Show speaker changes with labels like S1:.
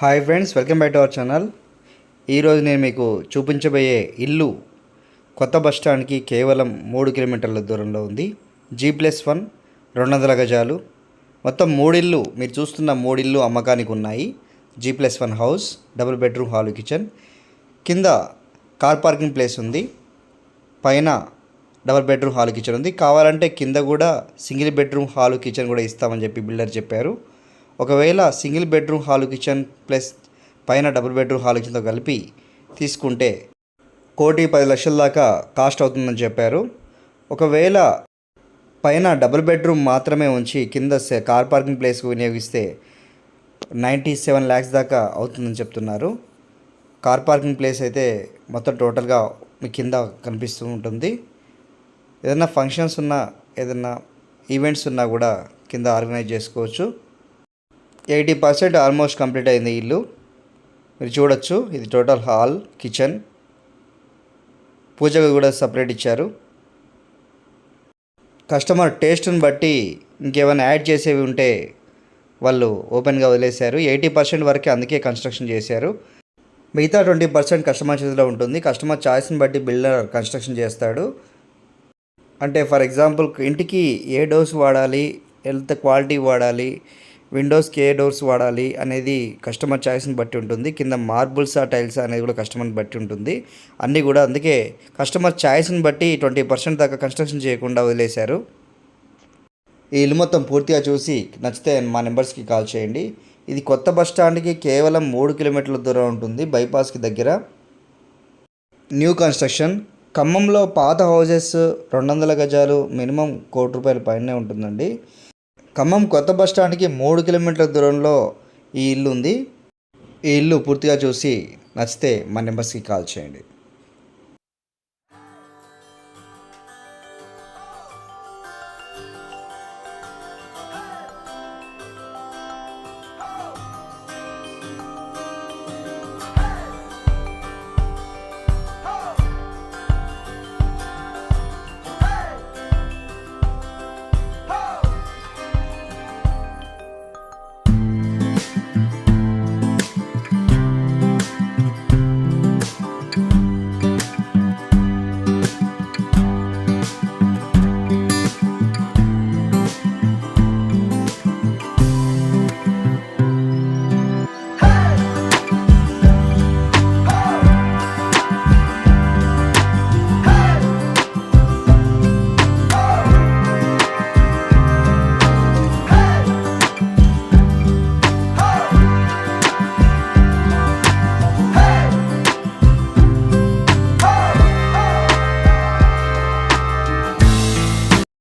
S1: Hi friends welcome back to our channel ఈరోజు నేను మీకు చూపించబోయే ఇల్లు కొత్త బస్ స్టాండ్కి కేవలం మూడు కిలోమీటర్ల దూరంలో ఉంది. జీ ప్లస్ వన్ రెండు వందల గజాలు. మొత్తం మూడిల్లు మీరు చూస్తున్న మూడిల్లు అమ్మకానికి ఉన్నాయి. G plus one house double bedroom hall kitchen కింద కార్ పార్కింగ్ ప్లేస్ ఉంది. పైన డబుల్ బెడ్రూమ్ హాల్ కిచెన్ ఉంది. కావాలంటే కింద కూడా సింగిల్ బెడ్రూమ్ హాల్ కిచెన్ కూడా ఇస్తామని చెప్పి బిల్డర్ చెప్పారు. ఒకవేళ single bedroom hall kitchen plus పైన డబుల్ బెడ్రూమ్ హాల్ కిచెన్తో కలిపి తీసుకుంటే కోటి పది లక్షల దాకా కాస్ట్ అవుతుందని చెప్పారు. ఒకవేళ పైన డబుల్ బెడ్రూమ్ మాత్రమే ఉంచి కింద కార్ పార్కింగ్ ప్లేస్ వినియోగిస్తే నైంటీ సెవెన్ ల్యాక్స్ దాకా అవుతుందని చెప్తున్నారు. కార్ పార్కింగ్ ప్లేస్ అయితే మొత్తం టోటల్గా మీ కింద కనిపిస్తూ ఉంటుంది. ఏదైనా ఫంక్షన్స్ ఉన్నా ఏదైనా ఈవెంట్స్ ఉన్నా కూడా కింద ఆర్గనైజ్ చేసుకోవచ్చు. ఎయిటీ పర్సెంట్ ఆల్మోస్ట్ కంప్లీట్ అయింది ఇల్లు. మీరు చూడొచ్చు ఇది టోటల్ హాల్ కిచెన్. పూజకు కూడా సపరేట్ ఇచ్చారు. కస్టమర్ టేస్ట్ని బట్టి ఇంకేమైనా యాడ్ చేసేవి ఉంటే వాళ్ళు ఓపెన్గా వదిలేశారు. ఎయిటీ పర్సెంట్ వరకే అందుకే కన్స్ట్రక్షన్ చేశారు. మిగతా ట్వంటీ పర్సెంట్ కస్టమర్ చేతిలో ఉంటుంది. కస్టమర్ చాయిస్ని బట్టి బిల్డర్ కన్స్ట్రక్షన్ చేస్తాడు. అంటే ఫర్ ఎగ్జాంపుల్ ఇంటికి ఏ డోస్ వాడాలి ఎంత క్వాలిటీ వాడాలి విండోస్కి ఏ డోర్స్ వాడాలి అనేది కస్టమర్ ఛాయిస్ని బట్టి ఉంటుంది. కింద మార్బుల్స్ ఆ టైల్స్ అనేది కూడా కస్టమర్ని బట్టి ఉంటుంది. అన్నీ కూడా అందుకే కస్టమర్ ఛాయిస్ని బట్టి ట్వంటీ పర్సెంట్ దాకా కన్స్ట్రక్షన్ చేయకుండా వదిలేశారు. ఈ ఇల్లు మొత్తం పూర్తిగా చూసి నచ్చితే మా నెంబర్స్కి కాల్ చేయండి. ఇది కొత్త బస్ స్టాండ్కి కేవలం మూడు కిలోమీటర్ల దూరం ఉంటుంది. బైపాస్కి దగ్గర. New construction. ఖమ్మంలో పాత హౌజెస్ రెండు వందల గజాలు మినిమం కోటి రూపాయల పైనే ఉంటుందండి. ఖమ్మం కొత్త బస్ స్టాండ్కి మూడు కిలోమీటర్ల దూరంలో ఈ ఇల్లు ఉంది ఈ ఇల్లు పూర్తిగా చూసి నచ్చితే మా నెంబర్స్కి కాల్ చేయండి.